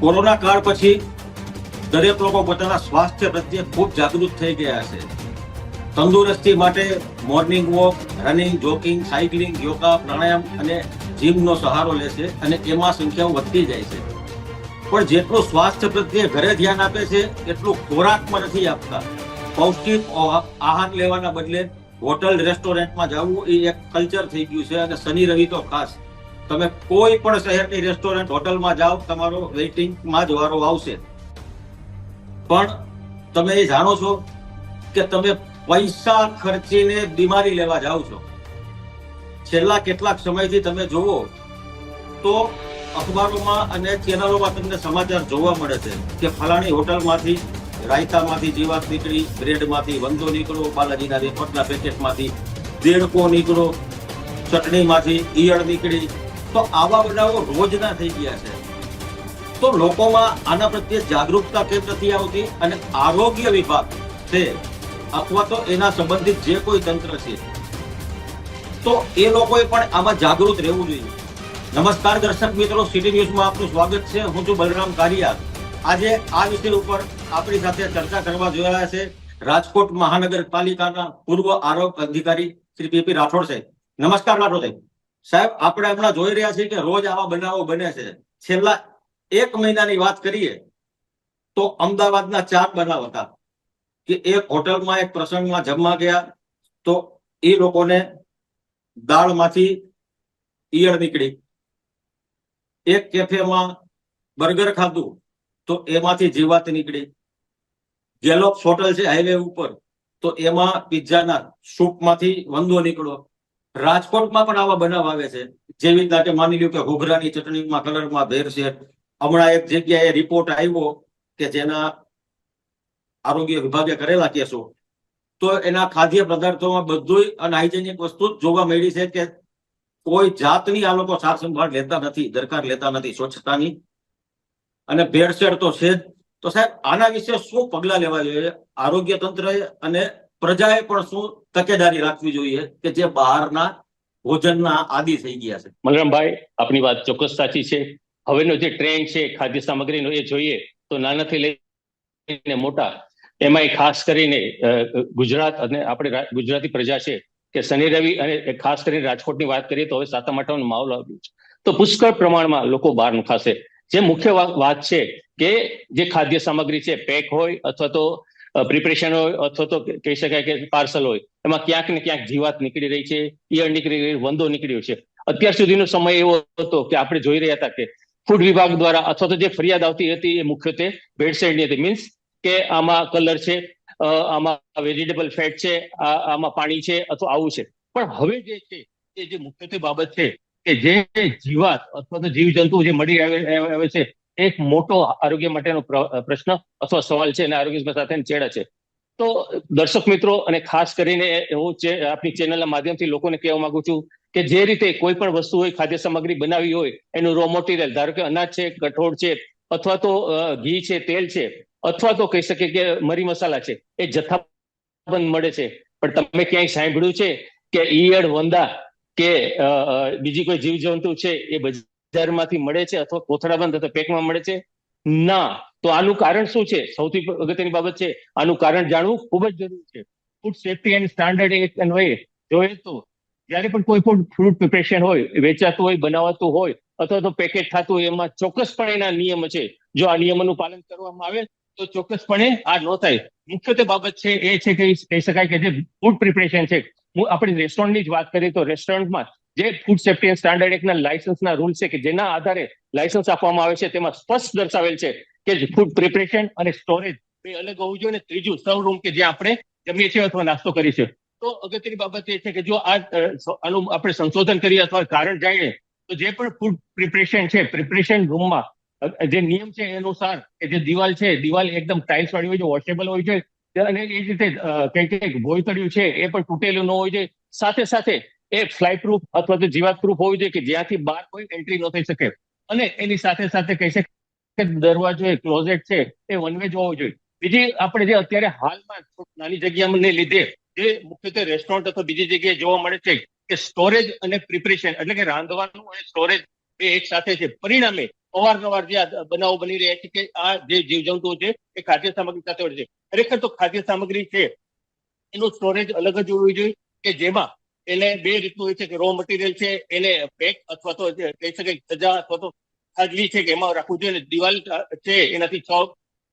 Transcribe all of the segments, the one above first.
Corona કાળ પછી દરેક લોકો પોતાના સ્વાસ્થ્ય પ્રત્યે ખૂબ જાગૃત થઈ ગયા છે. તંદુરસ્તી માટે morning walk, running, jogging, cycling, yoga, પ્રાણાયામ અને જીમનો સહારો લે છે અને એમાં સંખ્યાઓ વધતી જાય છે. પણ જેટલું સ્વાસ્થ્ય પ્રત્યે ઘરે ધ્યાન આપે છે, એટલું ખોરાકમાં નથી આપતા. પૌષ્ટિક આહાર લેવાના બદલે હોટલ, રેસ્ટોરન્ટમાં જવું એ એક કલ્ચર થઈ ગયું છે અને શનિ રવિ તો ખાસ. તમે કોઈ પણ શહેરની રેસ્ટોરન્ટ હોટલમાં જાઓ, તમારો વેઇટિંગમાં જ વારો આવશે. પણ તમે એ જાણો છો કે તમે પૈસા ખર્ચીને બીમારી લેવા જાઓ છો. છેલ્લા કેટલાક સમયથી તમે જુઓ તો અખબારોમાં અને ચેનલોમાં તમને સમાચાર જોવા મળે છે કે ફલાણી હોટલમાંથી રાયતામાંથી જીવાત નીકળી, બ્રેડમાંથી વંદો નીકળો, બાલાજીના રેપટના પેકેટમાંથી દેડકો નીકળો, ચટણીમાંથી ઈયળ નીકળી તો આવા બનાવો રોજના થઈ ગયા છે. તો લોકોમાં આના પ્રત્યે જાગૃતતા કેમ નથી આવતી અને આરોગ્ય વિભાગ છે, અથવા તો એના સંબંધિત જે કોઈ તંત્ર છે, તો એ લોકોએ પણ આમાં જાગૃત રહેવું જોઈએ. નમસ્કાર દર્શક મિત્રો, સિટી ન્યૂઝમાં આપનું સ્વાગત છે. હું છું બલરામ કારિયા આજે આ વિષય ઉપર આપણી સાથે ચર્ચા કરવા જોયા છે રાજકોટ મહાનગરપાલિકાના પૂર્વ આરોગ્ય અધિકારી શ્રી પીપી રાઠોડ સાહેબ. નમસ્કાર રાઠોડ સાહેબ. સાહેબ, આપણે હમણાં જોઈ રહ્યા છીએ કે રોજ આવા બનાવો બને છે. છેલ્લા એક મહિનાની વાત કરીએ તો અમદાવાદના ચાર બનાવ હતા કે એક હોટલમાં એક પ્રસંગમાં જમવા ગયા તો એ લોકોને દાળમાંથી ઈયળ નીકળી. એક કેફેમાં બર્ગર ખાધું તો એમાંથી જીવાત નીકળી. ગેલોક્સ હોટલ છે હાઈવે ઉપર તો એમાં પિઝાના સૂપમાંથી વંદો નીકળ્યો. રાજકોટમાં પણ આવા બનાવ આવે છે. જેવી રીતના કે માની લ્યો કે ઘૂઘરાની ચટણીમાં, કલરમાં ભેર છે. હમણાં એક જગ્યાએ રિપોર્ટ આવ્યો કે જેના આરોગ્ય વિભાગે કરેલા કેસો. તો એના ખાદ્ય પદાર્થોમાં બધુંય અનહાઇજેનિક વસ્તુ જ જોવા મળી છે કે કોઈ જાતની આ લોકો સાર સંભાળ લેતા નથી, દરકાર લેતા નથી, સ્વચ્છતાની. અને ભેળસેળ તો છે જ. તો સાહેબ, આના વિશે શું પગલા લેવા જોઈએ? આરોગ્ય તંત્રએ અને પ્રજાએ પણ શું તકેદારી રાખવી જોઈએ કે જે બહારના ભોજનના આદિ થઈ ગયા છે? મલરામભાઈ, આપની વાત ચોક્કસ સાચી છે. હવેનો જે ટ્રેન્ડ છે, ખાદ્ય સામગ્રીનો એ જોઈએ તો નાનાથી લઈને મોટા, એમાંય ખાસ કરીને ગુજરાત અને આપણે ગુજરાતી પ્રજા છે કે શનિ, રવિ અને ખાસ કરીને રાજકોટની વાત કરીએ તો હવે સાતમ આઠમનો માહોલ આવ્યો છે. તો પુષ્કળ પ્રમાણમાં લોકો બહારનું ખાશે. જે મુખ્ય વાત છે કે જે ખાદ્ય સામગ્રી છે, પેક હોય અથવા તો પ્રિપરેશન હોય અથવા તો કહી શકાય કે પાર્સલ હોય, એમાં ક્યાંક ને ક્યાંક જીવાત નીકળી રહી છે, ઈયળ નીકળી રહી, વંદો નીકળ્યો છે. અત્યાર સુધીનો સમય એવો હતો કે આપણે જોઈ રહ્યા હતા કે ફૂડ વિભાગ દ્વારા અથવા તો જે ફરિયાદ આવતી હતી એ મુખ્યત્વે ભેળસેળની હતી. મીન્સ કે આમાં કલર છે આમાં વેજીટેબલ ફેટ છે આમાં પાણી છે અથવા આવું છે. પણ હવે જે છે, એ જે મુખ્યત્વે બાબત છે કે જે જીવાત અથવા તો જીવજંતુ જે મળી આવે છે એક મોટો આરોગ્ય માટેનો પ્ર- પ્રશ્ન અથવા સવાલ છે અને આરોગ્ય સાથે ચેડા છે. તો દર્શક મિત્રો અને ખાસ કરીને હું આપણી ચેનલના માધ્યમથી લોકોને કહેવા માંગુ છું કે જે રીતે કોઈ પણ વસ્તુ હોય, ખાદ્ય સામગ્રી બનાવી હોય, એનું રો મટીરિયલ ધારો કે અનાજ છે, કઠોળ છે, અથવા તો ઘી છે, તેલ છે, અથવા તો કહી શકીએ કે મરી મસાલા છે, એ જથ્થાબંધ મળે છે. પણ તમે ક્યાંય સાંભળ્યું છે કે ઈયળ, વંદા કે બીજી કોઈ જીવજંતુ છે, એ બજારમાંથી મળે છે અથવા કોથળાબંધ અથવા પેકમાં મળે છે? ના. તો આનું કારણ શું છે? સૌથી અગત્યની બાબત છે, આનું કારણ જાણવું ખૂબ જ જરૂરી છે. Food safety and standard act અન્વયે જોઈએ તો, જ્યારે પણ કોઈ પણ ફૂડ પ્રિપરેશન હોય, વેચાતું હોય, બનાવાતું હોય, અથવા તો પેકેટ થતું હોય, એમાં ચોક્કસપણે એના નિયમ છે. જો આ નિયમોનું પાલન કરવામાં આવે, તો ચોક્કસપણે આ ન થાય. મુખ્યત્વે બાબત છે, એ છે કે, કહી શકાય કે જે ફૂડ પ્રિપરેશન છે, હું આપણે રેસ્ટોરન્ટની જ વાત કરીએ તો રેસ્ટોરન્ટમાં જે ફૂડ સેફ્ટી એન્ડ સ્ટાન્ડર્ડ એક્ટના લાયસન્સના રૂલ છે કે જેના આધારે લાયસન્સ આપવામાં આવે છે, તેમાં સ્પષ્ટ દર્શાવેલ છે કે ફૂડ પ્રિપરેશન અને સ્ટોરેજ બે અલગ હોવું જોઈએ અને ત્રીજું સર્વ રૂમ કે જે આપણે જમીએ છીએ અથવા નાસ્તો કરીએ છીએ. તો અગત્યની બાબત એ છે કે જો આનું આપણે સંશોધન કરીએ અથવા કારણ જાણીએ, તો જે પણ ફૂડ પ્રિપરેશન છે પ્રિપરેશન રૂમમાં જે નિયમ છે એ અનુસાર કે જે દિવાલ છે, દિવાલ એકદમ ટાઇલ્સ વાળી હોય છે વોશેબલ હોય છે, અને એ રીતે કંઈક કંઈક ભોયતળિયું છે એ પણ તૂટેલું ન હોય છે. સાથે સાથે એ ફ્લાય પ્રૂફ અથવા તો જીવાત પ્રૂફ હોવું જોઈએ કે જ્યાંથી બહાર કોઈ એન્ટ્રી ન થઈ શકે. અને એની સાથે સાથે કહી શકે કે દરવાજો એ ક્લોઝેટ છે, એ વન વે જોઈએ. બીજી આપણે જે અત્યારે હાલમાં નાની જગ્યાને લીધે જે મુખ્યત્વે રેસ્ટોરન્ટ અથવા બીજી જગ્યાએ જોવા મળે છે કે સ્ટોરેજ અને પ્રિપરેશન એટલે કે રાંધવાનું અને સ્ટોરેજ એ એક સાથે છે. પરિણામે અવારનવાર જે બનાવો બની રહ્યા છે કે આ જે જીવજંતુઓ છે એ ખાદ્ય સામગ્રી સાથે હોય છે. ખરેખર તો ખાદ્ય સામગ્રી છે, એનું સ્ટોરેજ અલગ જ હોવું જોઈએ કે જેમાં એને બે રીતનું હોય છે કે રો મટીરિયલ છે, એને પેક અથવા તો કહી શકાય સજા અથવા તો હાજરી છે કે એમાં રાખવું જોઈએ. દિવાલ છે એનાથી છ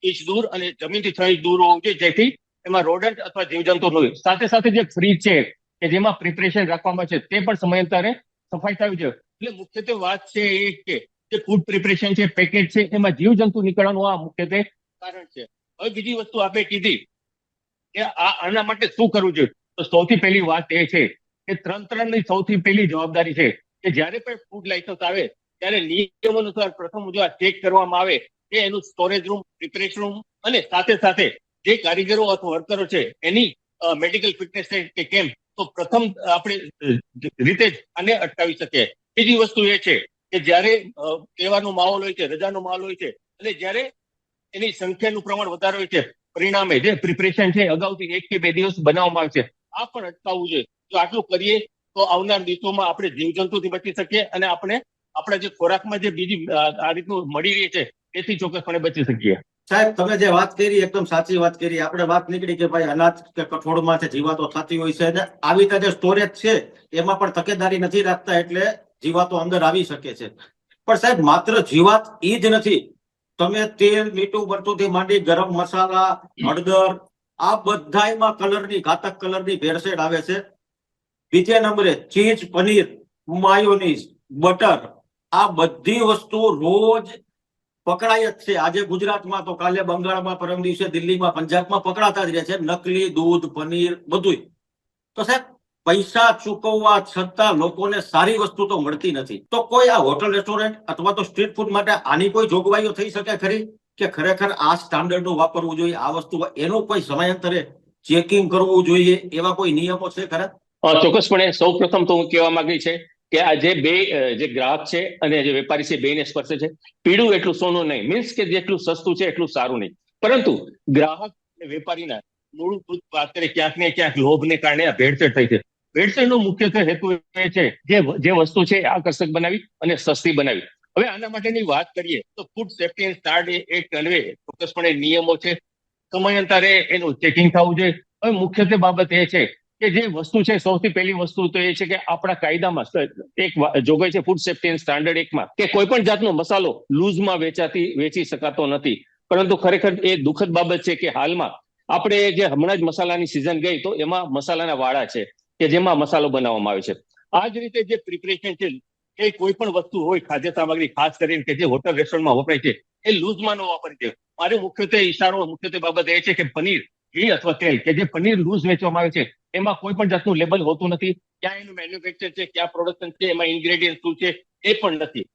ઇંચ દૂર અને જમીનથી છ ઇંચ દૂર હોવું જોઈએ, જેથી એમાં રોડન્ટ અથવા જીવજંતુ ન હોય. સાથે સાથે જે ફ્રીજ છે, કે જેમાં પ્રિપરેશન રાખવામાં છે, તે પણ સમયાંતરે સફાઈ થવી જોઈએ. એટલે મુખ્યત્વે વાત છે એ કે જે ફૂડ પ્રિપરેશન છે પેકેજ છે, એમાં જીવજંતુ નીકળવાનું આ મુખ્યત્વે કારણ છે. હવે બીજી વસ્તુ આપણે કીધી કે આ આના માટે શું કરવું જોઈએ? તો સૌથી પહેલી વાત એ છે કે ત્રણ ત્રણની સૌથી પહેલી જવાબદારી છે કે જ્યારે પણ ફૂડ લાયસન્સ આવે, ત્યારે નિયમ અનુસાર પ્રથમ જો આ ચેક કરવામાં આવે, કે એનું સ્ટોરેજ રૂમ પ્રિપરેશન રૂમ અને સાથે સાથે જે કારીગરો અથવા વર્કરો છે, એની મેડિકલ ફિટનેસ છે કે કેમ, તો પ્રથમ આપણે રીતે જ આને અટકાવી શકીએ. બીજી વસ્તુ એ છે કે જ્યારે તહેવારનો માહોલ હોય છે, રજાનો માહોલ હોય છે, અને જ્યારે એની સંખ્યાનું પ્રમાણ વધારે હોય છે, પરિણામે જે પ્રિપરેશન છે અગાઉથી એક કે બે દિવસ બનાવવામાં આવે છે, આ પણ અટકાવવું જોઈએ. જો આટલું કરીએ તો આવનાર દિવસોમાં આપણે જીવજંતુથી બચી શકીએ અને આપણે આપણા જે ખોરાકમાં જે બીજી આ રીતનું મળી રહી છે એથી ચોક્કસપણે બચી શકીએ. સાહેબ, તમે જે વાત કરી, એકદમ સાચી વાત કરી. આપણે વાત નીકળી કે ભાઈ અનાજ કે કઠોળમાં છે જીવાતો થતી હોય છે અને આવી રીતે જે સ્ટોરેજ છે, એમાં પણ તકેદારી નથી રાખતા એટલે જીવાતો અંદર આવી શકે છે. પણ સાહેબ, માત્ર જીવાત એ જ નથી. તમે તેલ મીઠું બરતુંથી માંડી ગરમ મસાલા, હળદર, આ બધાયમાં કલરની, ઘાતક કલરની ભેળસેળ આવે છે. બીજા નંબરે ચીઝ, પનીર, માયોનીઝ, બટર, આ બધી વસ્તુ રોજ પકડાય જ છે. આજે ગુજરાતમાં તો કાલે બંગાળમાં, પરમ દિવસે દિલ્હીમાં, પંજાબમાં પકડાતા જ રહે છે. નકલી દૂધ, પનીર બધું તો સાહેબ, પૈસા ચૂકવવા છતાં લોકોને સારી વસ્તુ તો મળતી નથી. તો કોઈ આ હોટલ, રેસ્ટોરન્ટ અથવા તો સ્ટ્રીટ ફૂડ માટે આની કોઈ જોગવાઈઓ થઈ શકે ખરી? કે ખરેખર આ સ્ટાન્ડર્ડનું વાપરવું જોઈએ, આ વસ્તુ એનું કોઈ સમયાંતરે ચેકિંગ કરવું જોઈએ, એવા કોઈ નિયમો છે ખરા? ચોક્કસપણે સૌ પ્રથમ તો હું કહેવા માંગી છે કે આ જે બે જે ગ્રાહક છે અને જે વેપારી છે બેને સ્પર્શે છે. પીળું એટલું સોનું નહીં. મીન્સ કે જેટલું સસ્તું છે એટલું સારું નહીં. પરંતુ ગ્રાહક અને વેપારીના મૂળભૂત પાત્રે ક્યાંક ને ક્યાંક લોભને કારણે આ ભેળસેળ થઈ છે. ભેળસેળનો મુખ્યત્વે હેતુ એ છે જે જે વસ્તુ છે આકર્ષક બનાવી અને સસ્તી બનાવી. હવે આના માટેની વાત કરીએ તો food safety and standard act અન્વયે ચોક્કસપણે નિયમો છે. સમયાંતરે એનું ચેકિંગ થવું જોઈએ. હવે મુખ્યત્વે બાબત એ છે કે જે વસ્તુ છે, સૌથી પહેલી વસ્તુ તો એ છે કે આપણા કાયદામાં એક જોગવાઈ છે ફૂડ સેફ્ટી સ્ટાન્ડર્ડ એકમાં કે કોઈ પણ જાતનો મસાલો લૂઝમાં વેચાતી, વેચી શકાતો નથી. પરંતુ ખરેખર એ દુઃખદ બાબત છે કે હાલમાં આપણે જે હમણાં જ મસાલાની સિઝન ગઈ તો એમાં મસાલાના વાડા છે કે જેમાં મસાલો બનાવવામાં આવે છે. આ જ રીતે જે પ્રિપરેશન છે, એ કોઈ પણ વસ્તુ હોય ખાદ્ય સામગ્રી, ખાસ કરીને કે જે હોટલ, રેસ્ટોરન્ટમાં વપરાય છે, એ લૂઝમાં ન વાપરી છે મારે મુખ્યત્વે ઈશારો મુખ્યત્વે બાબત એ છે કે પનીર ઘી અથવા તેલ કે જે પનીર લૂઝ વેચવામાં આવે છે એમાં કોઈ પણ જાતનું લેબલ હોતું નથી. ક્યાં એનું મેન્યુફેક્ચર છે, ક્યાં પ્રોડક્શન છે, એમાં ઇન્ગ્રેડિયન્ટ શું છે, એ પણ નથી.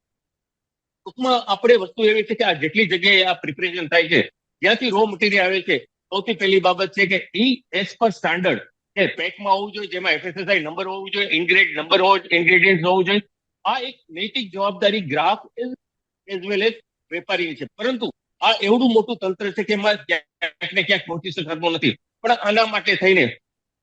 ટૂંકમાં આપણે વસ્તુ એવી છે કે આ જેટલી જગ્યાએ આ પ્રિપરેશન થાય છે, જ્યાંથી રો મટીરિયલ આવે છે, સૌથી પહેલી બાબત છે કે ઈ એઝ પર સ્ટાન્ડર્ડ કે પેકમાં હોવું જોઈએ, જેમાં એફએસએસઆઈ નંબર હોવું જોઈએ ઇન્ગ્રેડ નંબર હોવો ઇન્ગ્રેડિયન્ટ હોવું જોઈએ. આ એક નૈતિક જવાબદારી ગ્રાહક એઝ વેલ એઝ વેપારીની છે. પરંતુ આ એવડું મોટું તંત્ર છે કે એમાં ક્યાંક ને ક્યાંક પહોંચી શકાતું નથી. પણ આના માટે થઈને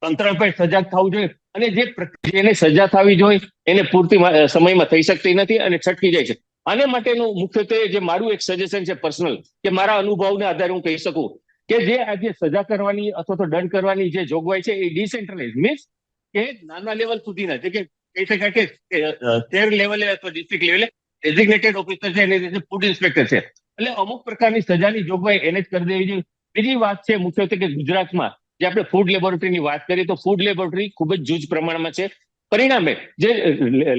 તંત્ર પર સજાગ થવું જોઈએ. અને જે પ્રક્રિયાને સજા થવી જોઈએ, એને પૂરતી સમયમાં થઈ શકતી નથી અને છટકી જાય છે. આને માટેનું મુખ્યત્વે જે મારું એક સજેશન છે પર્સનલ કે મારા અનુભવને આધારે હું કહી શકું કે જે આજે સજા કરવાની અથવા તો દંડ કરવાની જે જોગવાઈ છે એ ડિસેન્ટ્રલાઇઝ મીન્સ કે નાના લેવલ સુધીના જે કે કહી શકાય કે શહેર લેવલે અથવા ડિસ્ટ્રિક્ટ લેવલે ડેઝિગ્નેટેડ ઓફિસર છે, એને રીતે ફૂડ ઇન્સ્પેક્ટર છે. એટલે અમુક પ્રકારની સજાની જોગવાઈ એને જ કરી દેવી જોઈએ. બીજી વાત છે મુખ્યત્વે કે ગુજરાતમાં જે આપણે ફૂડ લેબોરેટરીની વાત કરીએ તો ફૂડ લેબોરેટરી ખૂબ જ જૂજ પ્રમાણમાં છે. પરિણામે જે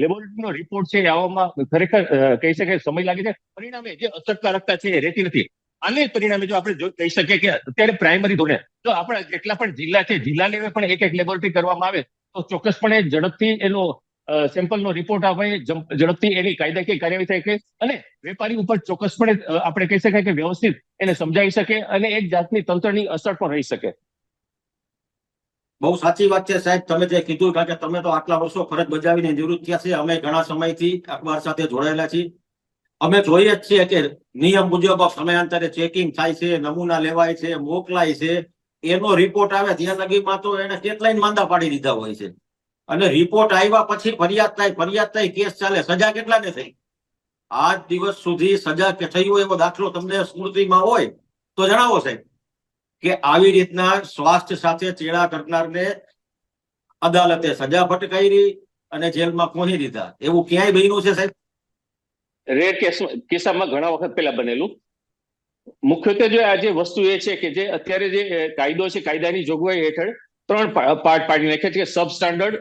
લેબોરેટરીનો રિપોર્ટ છે આવવામાં ખરેખર કહી શકાય સમય લાગે છે. પરિણામે જે અસરકારકતા છે એ રહેતી નથી. આને પરિણામે જો આપણે કહી શકીએ કે અત્યારે પ્રાઇમરી ધોરણે જો આપણા જેટલા પણ જિલ્લા છે, જિલ્લા લેવલે પણ એક એક લેબોરેટરી કરવામાં આવે, તો ચોક્કસપણે ઝડપથી એનો સેમ્પલનો રિપોર્ટ આવે ઝડપથી એની કાયદાકીય કાર્યવાહી થઈ શકે અને વેપારી ઉપર ચોક્કસપણે આપણે કહી શકાય કે વ્યવસ્થિત એને સમજાવી શકે અને એક જાતની તંત્રની અસર પણ રહી શકે. બહુ સાચી વાત છે સાહેબ. તમે જે કીધું કારણ કે તમે તો આટલા વર્ષો ફરજ બજાવીને નિવૃત્ત થયા છે, અમે ઘણા સમયથી અખબાર સાથે જોડાયેલા છીએ. અમે જોઈએ જ છીએ કે નિયમ મુજબ સમયાંતરે ચેકિંગ થાય છે, નમૂના લેવાય છે, મોકલાય છે. એનો રિપોર્ટ આવે ત્યાં લગીમાં તો એને કેટલાય માંદા પાડી દીધા હોય છે. અને રિપોર્ટ આવ્યા પછી ફરિયાદ થાય ફરિયાદ થાય, કેસ ચાલે, સજા કેટલા ને થઈ? આજ દિવસ સુધી સજા કે થઈ હોય એવો દાખલો તમને સ્મૃતિમાં હોય તો જણાવો સાહેબ. કે આવી રીતના સ્વાસ્થ્ય સાથે ચેડા કરનારને અદાલતે સજા ફટકારી અને જેલમાં પહોંચી દીધા. એવું ક્યાંય બન્યું છે સાહેબ? રેડ કેસ કિસ્સામાં ઘણા વખત પહેલા બનેલું. મુખ્યત્વે જો આ જે વસ્તુ એ છે કે જે અત્યારે જે કાયદો છે, કાયદાની જોગવાઈ હેઠળ ત્રણ પાર્ટ પાડી નાખ્યા છે કે સબ સ્ટાન્ડર્ડ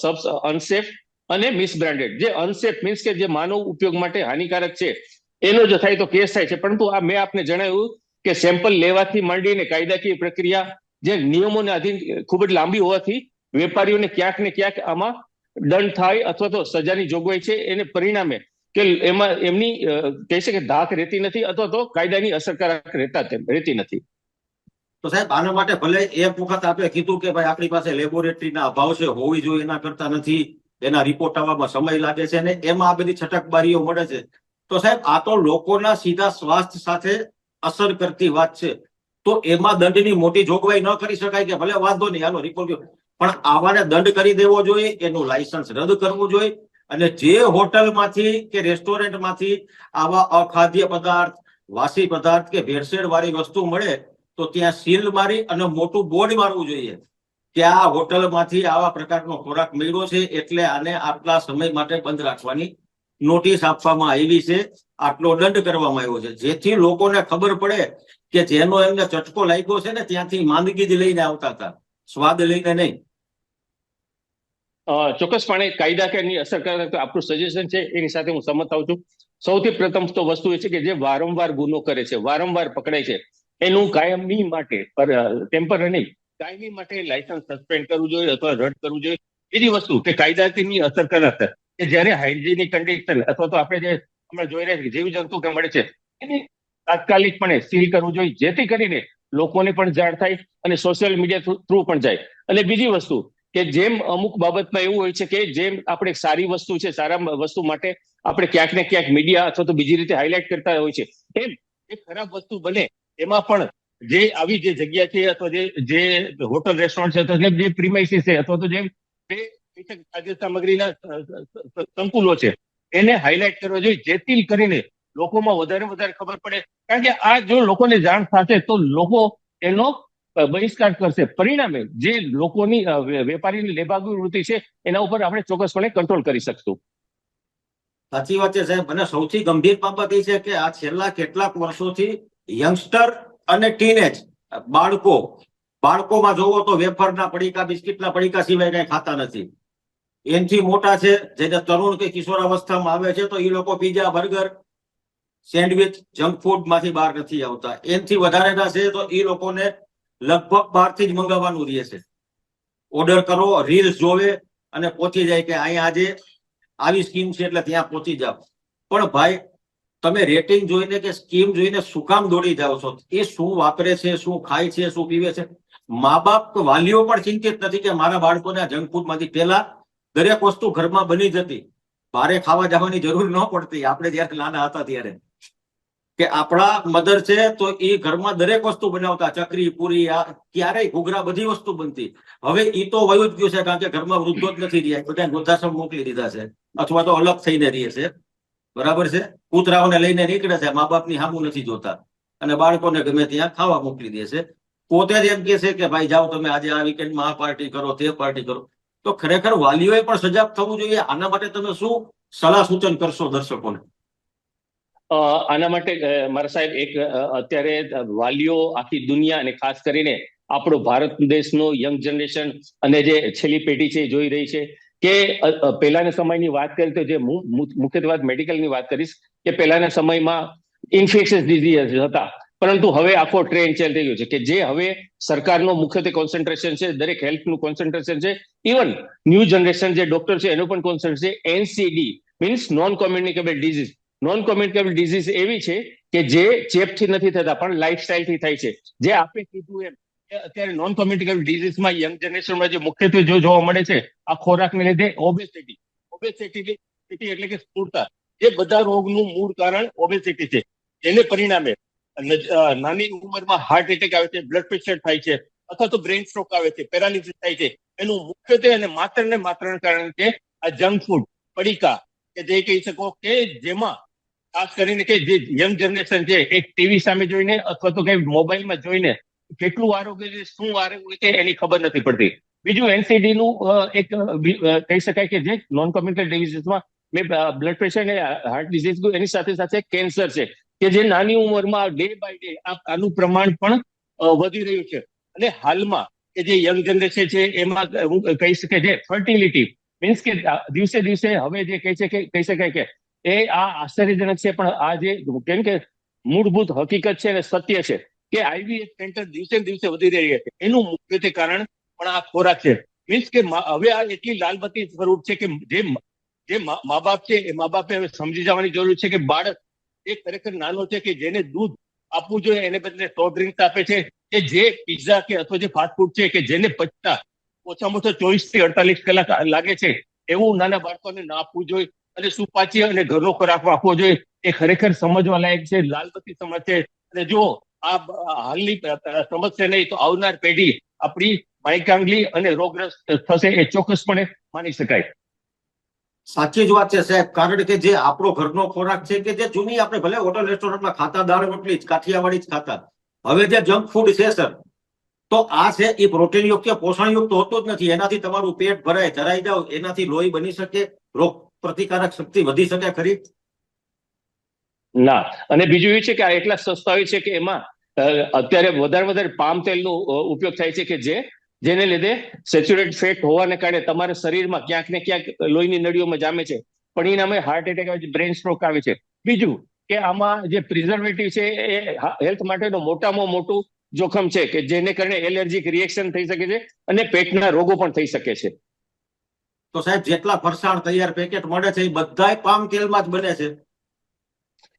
સબ, અનસેફ અને મિસબ્રાન્ડેડ. જે અનસેફ મીન્સ કે જે માનવ ઉપયોગ માટે હાનિકારક છે. એનો જો થાય તો કેસ થાય છે. પરંતુ આ મેં આપને જણાવ્યું કે સેમ્પલ લેવાથી માંડીને કાયદાકીય પ્રક્રિયા જે નિયમોને આધીન ખૂબ જ લાંબી હોવાથી વેપારીઓને ક્યાંક ને ક્યાંક આમાં દંડ થાય અથવા તો સજાની જોગવાઈ છે. એને પરિણામે કે એમાં એમની કહી શકે ધાક રહેતી નથી અથવા તો કાયદાની અસરકારક રહેતા રહેતી નથી. તો સાહેબ, આના માટે ભલે એક વખત આપણે કીધું કે ભાઈ આપણી પાસે લેબોરેટરીના અભાવ છે, હોવી જોઈએ એના કરતા નથી, એના રિપોર્ટ આવવામાં સમય લાગે છે અને એમાં આ બધી છટકબારીઓ મળે છે. તો સાહેબ, આ તો લોકોના સીધા સ્વાસ્થ્ય સાથે અસર કરતી વાત છે. તો એમાં દંડની મોટી જોગવાઈ ન કરી શકાય કે ભલે વાંધો નહીં, આનો રિપોર્ટ પણ આવાને દંડ કરી દેવો જોઈએ, એનું લાયસન્સ રદ કરવું જોઈએ અને જે હોટલમાંથી કે રેસ્ટોરન્ટમાંથી આવા અખાદ્ય પદાર્થ, વાસી પદાર્થ કે ભેળસેળ વાળી વસ્તુ મળે, તો ત્યાં સીલ મારી અને મોટું બોર્ડ મારવું જોઈએ કે આ હોટલમાંથી આવા પ્રકારનો ખોરાક મળ્યો છે, એટલે આને આટલા સમય માટે બંધ રાખવાની નોટિસ આપવામાં આવી છે. આટલો દંડ કરવામાં આવ્યો છે. જેથી લોકોને ખબર પડે કે જેનો એમને ચટકો લાગ્યો છે ને ત્યાંથી માંદગી જ લઈને આવતા હતા. સ્વાદ લઈને નહીં. ચોક્કસપણે કાયદાકીયની અસરકારક આપણું સજેશન છે. એની સાથે હું સંમત થાઉં છું. સૌથી પ્રથમ તો વસ્તુ એ છે કે જે વારંવાર ગુનો કરે છે, વારંવાર પકડાય છે, એનું કાયમી માટે ટેમ્પરરી કાયમી માટે લાયસન્સ સસ્પેન્ડ કરવું જોઈએ અથવા રદ કરવું જોઈએ. બીજી વસ્તુ કે કાયદાકીયની અસરકારક કે જ્યારે હાઇજીનિક કન્ડિશન અથવા તો આપણે જે હમણાં જોઈ રહ્યા જીવ જંતુ કે મળે છે તાત્કાલિક તાત્કાલિકપણે સીલ કરવું જોઈએ, જેથી કરીને લોકોને પણ જાણ થાય અને સોશિયલ મીડિયા થ્રુ પણ જાય. અને બીજી વસ્તુ, કે જેમ અમુક બાબતમાં એવું હોય છે કે જેમ આપણે સારી વસ્તુ છે, સારા વસ્તુ માટે આપણે ક્યાંક ને ક્યાંક મીડિયા અથવા તો બીજી રીતે હાઇલાઇટ કરતા હોય છે, એમ એ ખરાબ વસ્તુ બને, એમાં પણ જે આવી જે જગ્યા છે, અથવા જે જે હોટલ રેસ્ટોરન્ટ છે, અથવા જે પ્રિમાઇસીસ છે, અથવા તો જે જે ખાદ્ય સામગ્રીના સંકુલો છે. એને હાઇલાઇટ કરવા જોઈએ, જેથી કરીને લોકોમાં વધારે વધારે ખબર પડે. કારણ કે આ જો લોકોને જાણ થશે તો લોકો એનો બહિષ્કાર કરશે. પરિણામે જે લોકોની વેપારીની લેભાગુ વૃત્તિ છે, એના ઉપર આપણે ચોક્કસપણે કંટ્રોલ કરી શકશું. સાચી વાત છે સાહેબ. અને સૌથી ગંભીર બાબત એ છે કે આ છેલ્લા કેટલાક વર્ષોથી યંગસ્ટર અને ટીનેજ બાળકો, બાળકોમાં જોવો તો વેફરના પડીકા, બિસ્કિટના પડીકા સિવાય કઈ ખાતા નથી. એનથી મોટા છે જેને તરુણ કે કિશોરાવસ્થામાં આવે છે, તો એ લોકો પીઝા, બર્ગર, સેન્ડવિચ, જંક ફૂડમાંથી બહાર નથી આવતા. એનથી વધારેના છે, તો એ લોકોને લગભગ બહારથી જ મંગાવવાનું રહે છે ઓર્ડર કરો, રીલ્સ જોવે અને પહોંચી જાય કે અહીંયા આજે આવી સ્કીમ છે એટલે ત્યાં પહોંચી જાવ પણ ભાઈ, તમે રેટિંગ જોઈને કે સ્કીમ જોઈને શું કામ દોડી જાઓ છો? એ શું વાપરે છે, શું ખાય છે, શું પીવે છે? મા બાપ વાલીઓ પણ ચિંતિત નથી કે મારા બાળકોને જંક ફૂડમાંથી પહેલા દરેક વસ્તુ ઘરમાં બની જતી. બારે ખાવા જવાની જરૂર ન પડતી. આપણે જયારે નાના હતા ત્યારે. કે આપણા મધર છે તો એ ઘરમાં દરેક વસ્તુ બનાવતા. ચકરી, પૂરી, આ ક્યારેય ઘૂઘરા બધી વસ્તુ બનતી. હવે એ તો વયું જ ગયું છે કારણ કે ઘરમાં વૃદ્ધો જ નથી રહ્યા. બધા વૃદ્ધાશ્રમ મોકલી દીધા છે. અથવા તો અલગ થઈને રહે છે. બરાબર છે? કૂતરાઓને લઈને નીકળે છે. મા બાપની સામું નથી જોતા. અને બાળકોને ગમે ત્યાં ખાવા મોકલી દે છે. પોતે જ એમ કે છે કે, ભાઈ, જાઓ તમે આજે આ વીકેન્ડમાં આ પાર્ટી કરો, તે પાર્ટી કરો. તો ખરેખર વાલીઓએ પણ સજાગ થવું જોઈએ. આના માટે તમે શું સલાહ સૂચન કરશો દર્શકોને? આના માટે મારા સાહેબ, એક અત્યારે વાલીઓ આખી દુનિયા અને ખાસ કરીને આપણો ભારત દેશનો યંગ જનરેશન અને જે છેલ્લી પેઢી છે જોઈ રહી છે કે પહેલાના સમયની વાત કરીએ તો જે મુખ્યત્વે મેડિકલની વાત કરીશ કે પહેલાના સમયમાં ઇન્ફેક્શિયસ ડિઝીઝ હતા. પરંતુ હવે આખો ટ્રેન્ડ થઈ ગયો છે કે જે હવે સરકારનો મુખ્યત્વે કોન્સન્ટ્રેશન છે, દરેક હેલ્થનું કોન્સન્ટ્રેશન છે. ઇવન ન્યૂ જનરેશન જે ડોક્ટર છે, એનું પણ કોન્સન્ટ્રેશન છે. NCD means non communicable disease non communicable disease એવી છે કે જે ચેપથી નથી થતા, પણ લાઇફસ્ટાઇલથી થાય છે. જે આપણે કીધું એમ અત્યારે નોન કોમ્યુનિકેબલ ડિઝીઝમાં યંગ જનરેશનમાં જે મુખ્યત્વે જો જોવા મળે છે, આ ખોરાકને લીધે ઓબેસિટી ઓબેસિટી એટલે કે સ્થૂળતા એ બધા રોગનું મૂળ કારણ ઓબેસિટી છે. એને પરિણામે નાની ઉંમરમાં હાર્ટ એટેક આવે છે બ્લડ પ્રેશર થાય છે, અથવા તો બ્રેન સ્ટ્રોક આવે છે પેરાલિસિસ થાય છે. એનું મુખ્યત્વે અને માત્ર ને માત્ર કારણ છે આ જંક ફૂડ પડીકા. કે જે કહી શકો કે જેમાં, ખાસ કરીને કે જે યંગ જનરેશન છે, એક ટીવી સામે જોઈને અથવા તો કઈ મોબાઈલમાં જોઈને કેટલું આરોગ્ય છે, શું આરોગ્ય છે, એની ખબર નથી પડતી. બીજું એનસીડી નું એક કહી શકાય કે જે નોન કોમ્યુનિકેબલ ડિઝીઝમાં મેં બ્લડ પ્રેશર ને હાર્ટ ડિઝીઝ એની સાથે સાથે કેન્સર છે. કે જે નાની ઉંમરમાં ડે બાય ડે આ આનું પ્રમાણ પણ વધી રહ્યું છે. અને હાલમાં કે જે યંગ જનરેશન છે, એમાં હું કહી શકે છે ફર્ટિલિટી મીન્સ કે દિવસે દિવસે હવે જે કહે છે કે, કહી શકાય કે એ આ આશ્ચર્યજનક છે, પણ આ જે કેમ કે મૂળભૂત હકીકત છે અને સત્ય છે કે આઈવીએફ સેન્ટર દિવસે દિવસે વધી રહી છે. એનું મુખ્યત્વે કારણ પણ આ ખોરાક છે. મીન્સ કે હવે આ એટલી લાલબત્તી સ્વરૂપ છે કે જે જે મા બાપ છે, એ મા બાપે હવે સમજી જવાની જરૂર છે કે બાળક એ ખરેખર નાનો છે કે જેને દૂધ આપવું જોઈએ, એને બદલે સોફ્ટ ડ્રિંક્સ આપે છે, કે જે પિઝા કે અથવા જે ફાસ્ટ છે, કે જેને પચતા ઓછામાં ઓછા ચોવીસથી અડતાલીસ કલાક લાગે છે, એવું નાના બાળકોને ના આપવું જોઈએ અને સુપાચ્ય અને ઘરનો ખોરાક આપવો જોઈએ. એ ખરેખર સમજવા લાયક છે, લાલબત્તી સમજ છે. અને જો આ હાલની સમજશે નહીં, તો આવનાર પેઢી આપણી માયકાંગલી અને રોગગ્રસ્ત થશે એ ચોક્કસપણે માની શકાય. સાચી જ વાત છે સાહેબ. કારણ કે જે આપણો ઘરનો ખોરાક છે કે જે જૂની આપણે ભલે હોટલ, રેસ્ટોરન્ટમાં ખાતા, દાળ, રોટલી જ, કાઠિયાવાડી જ ખાતા. હવે જે જંક ફૂડ છે સર, તો આ છે એ પ્રોટીન યુક્ત કે પોષણ યુક્ત હોતું જ નથી. એનાથી તમારું પેટ ભરાય ધરાઈ જાવ એનાથી લોહી બની શકે, રોગ પ્રતિકારક શક્તિ વધી શકે ખરી? ના. અને બીજું એ છે કે આ એટલા સસ્તા હોય છે કે એમાં અત્યારે વધારે વધારે પામ તેલનો ઉપયોગ થાય છે કે જે જેને લીધે સેચ્યુરેટ ફેટ હોવાને કારણે તમારા શરીરમાં ક્યાંક ને ક્યાંક લોહીની નળીઓમાં જામે છે. પરિણામે હાર્ટ એટેક આવે છે બ્રેન સ્ટ્રોક આવે છે. બીજું કે આમાં જે પ્રિઝર્વેટિવ છે એ હેલ્થ માટેનું મોટામાં મોટું જોખમ છે કે જેને કારણે એલર્જીક રિએક્શન થઈ શકે છે અને પેટના રોગો પણ થઈ શકે છે. તો સાહેબ જેટલા ફરસાણ તૈયાર પેકેટ મળે છે એ બધા પામ તેલમાં જ બને છે.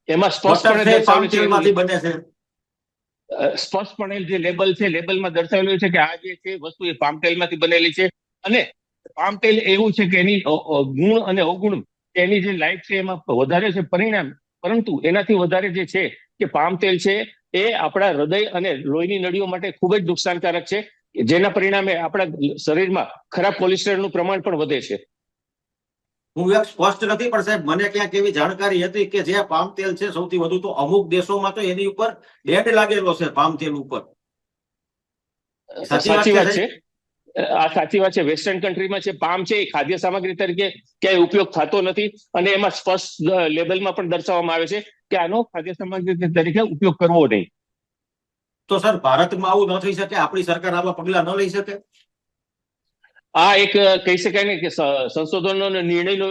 એમાં સ્પષ્ટ પામ તેલમાંથી બને છે. સ્પષ્ટપણે જે લેબલ છે લેબલમાં દર્શાવેલું છે કે આ જે છે વસ્તુ એ પામ તેલમાંથી બનેલી છે. અને પામ તેલ એવું છે કે એની ગુણ અને અવગુણ એની જે લાઈફ છે એમાં વધારે છે, પરિણામ, પરંતુ એનાથી વધારે જે છે કે પામ તેલ છે એ આપણા હૃદય અને લોહીની નળીઓ માટે ખૂબ જ નુકસાનકારક છે. જેના પરિણામે આપણા શરીરમાં ખરાબ કોલેસ્ટ્રોલનું પ્રમાણ પણ વધે છે. હું એક સ્પષ્ટ નથી પણ સાહેબ મને ક્યાંક એવી જાણકારી હતી કે જે પામ તેલ છે સૌથી વધુ તો અમુક દેશોમાં તો એની ઉપર બેન્ડ લાગેલો છે પામ તેલ ઉપર. સાચી વાત છે, આ સાચી વાત છે. વેસ્ટર્ન કન્ટ્રીમાં છે પામ છે એ ખાદ્ય સામગ્રી તરીકે ક્યાંય ઉપયોગ થતો નથી અને એમાં સ્પષ્ટ લેબલમાં પણ દર્શાવવામાં આવે છે કે આનો ખાદ્ય સામગ્રી તરીકે ઉપયોગ કરવો નહીં. તો સર ભારતમાં આવું ન થઈ શકે? આપણી સરકાર આવા પગલા ન લઈ શકે? આ એક કહી શકાય ને કે સંશોધનનો નિર્ણયનો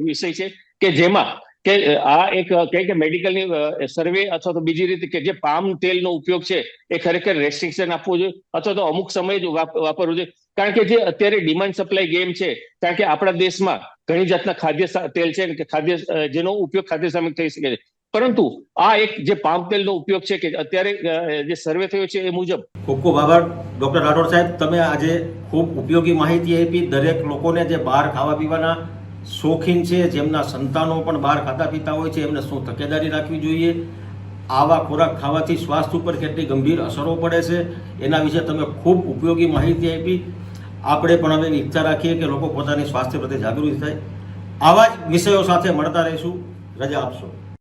વિષય છે કે જેમાં કે આ એક કહે કે મેડિકલની સર્વે અથવા તો બીજી રીતે કે જે પામ તેલનો ઉપયોગ છે એ ખરેખર રેસ્ટ્રિક્શન આપવું જોઈએ અથવા તો અમુક સમય જ વાપરવું જોઈએ. કારણ કે જે અત્યારે ડિમાન્ડ સપ્લાય ગેમ છે, કારણ કે આપણા દેશમાં ઘણી જાતના ખાદ્ય તેલ છે કે ખાદ્ય જેનો ઉપયોગ ખાદ્ય સામે થઈ શકે છે. પરંતુ આ એક જે પામ તેલનો ઉપયોગ છે કે અત્યારે જે સર્વે થયો છે એ મુજબ. ખૂબ ખૂબ આભાર. ડોક્ટર રાઠોડ સાહેબ, તમે આજે ખૂબ ઉપયોગી માહિતી આપી. દરેક લોકોને જે બહાર ખાવા પીવાના શોખીન છે, જેમના સંતાનો પણ બહાર ખાતા પીતા હોય છે, એમને શું તકેદારી રાખવી જોઈએ? આવા ખોરાક ખાવાથી સ્વાસ્થ્ય ઉપર કેટલી ગંભીર અસરો પડે છે? એના વિશે તમે ખૂબ ઉપયોગી માહિતી આપી. આપણે પણ હવે ઈચ્છા રાખીએ કે લોકો પોતાની સ્વાસ્થ્ય પ્રત્યે જાગૃત થાય. આવા જ વિષયો સાથે મળતા રહીશું. રજા આપશો.